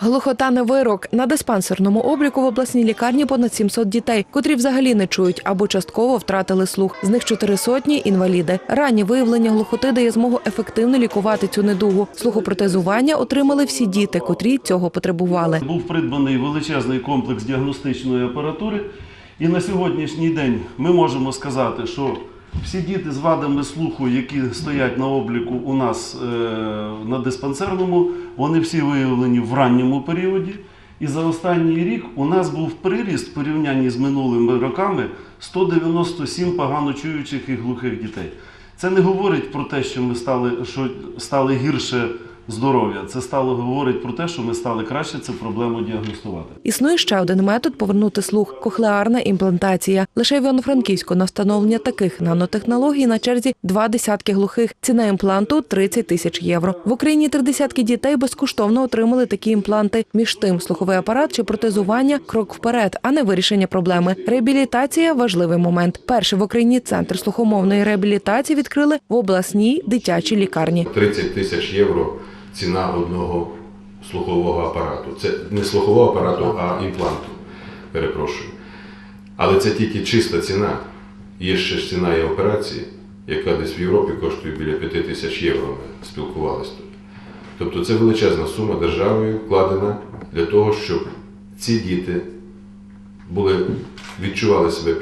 Глухота не вирок. На диспансерному обліку в обласній лікарні понад 700 дітей, котрі взагалі не чують або частково втратили слух. З них чотири сотні інваліди. Раннє виявлення глухоти дає змогу ефективно лікувати цю недугу. Слухопротезування отримали всі діти, котрі цього потребували. Був придбаний величезний комплекс діагностичної апаратури, і на сьогоднішній день ми можемо сказати, що всі діти з вадами слуху, які стоять на обліку у нас е, на диспансерному, вони всі виявлені в ранньому періоді. І за останній рік у нас був приріст в порівнянні з минулими роками 197 погано чуючих і глухих дітей. Це не говорить про те, що ми стали, що стали гірше здоров'я. Це стало говорить про те, що ми стали краще цю проблему діагностувати. Існує ще один метод повернути слух кохлеарна імплантація. Лише в Івано-Франківську на встановлення таких нанотехнологій на черзі два десятки глухих. Ціна імпланту 30 тисяч євро. В Україні три десятки дітей безкоштовно отримали такі імпланти. Між тим, слуховий апарат чи протезування крок вперед, а не вирішення проблеми. Реабілітація важливий момент. Перший в Україні центр слухомовної реабілітації відкрили в обласній дитячій лікарні. 30 тисяч євро ціна одного слухового апарату. Це не слухового апарату, а імпланту. Перепрошую. Але це тільки чиста ціна. Є ще ж ціна і операції, яка десь в Європі коштує біля 5 тисяч євро. Ми спілкувалися тут. Тобто це величезна сума державою вкладена для того, щоб ці діти були, відчували себе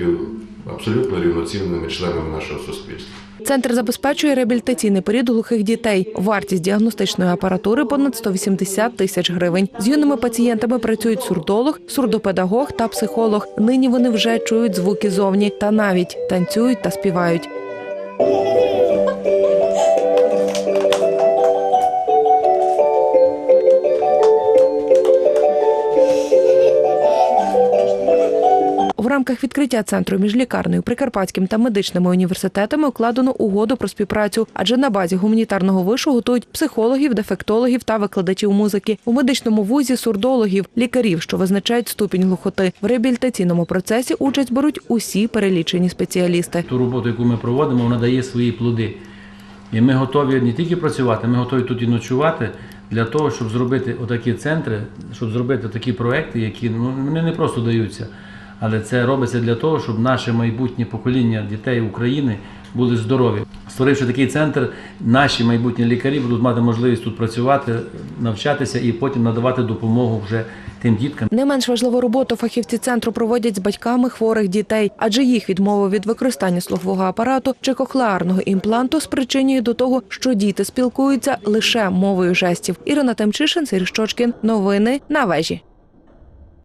абсолютно рівноцінними членами нашого суспільства. Центр забезпечує реабілітаційний період глухих дітей. Вартість діагностичної апаратури понад 180 тисяч гривень. З юними пацієнтами працюють сурдолог, сурдопедагог та психолог. Нині вони вже чують звуки зовні та навіть танцюють та співають. В рамках відкриття центру між лікарнею, Прикарпатським та медичними університетами укладено угоду про співпрацю, адже на базі гуманітарного вишу готують психологів, дефектологів та викладачів музики. У медичному вузі сурдологів, лікарів, що визначають ступінь глухоти. В реабілітаційному процесі участь беруть усі перелічені спеціалісти. Ту роботу, яку ми проводимо, вона дає свої плоди. І ми готові не тільки працювати, ми готові тут і ночувати для того, щоб зробити отакі центри, щоб зробити такі проекти, які ну, вони не просто даються, але це робиться для того, щоб наше майбутнє покоління дітей України були здорові. Створивши такий центр, наші майбутні лікарі будуть мати можливість тут працювати, навчатися і потім надавати допомогу вже тим діткам. Не менш важливу роботу фахівці центру проводять з батьками хворих дітей, адже їх відмова від використання слухового апарату чи кохлеарного імпланту спричинює до того, що діти спілкуються лише мовою жестів. Ірина Темчишин, Сергій Щочкін. Новини на вежі.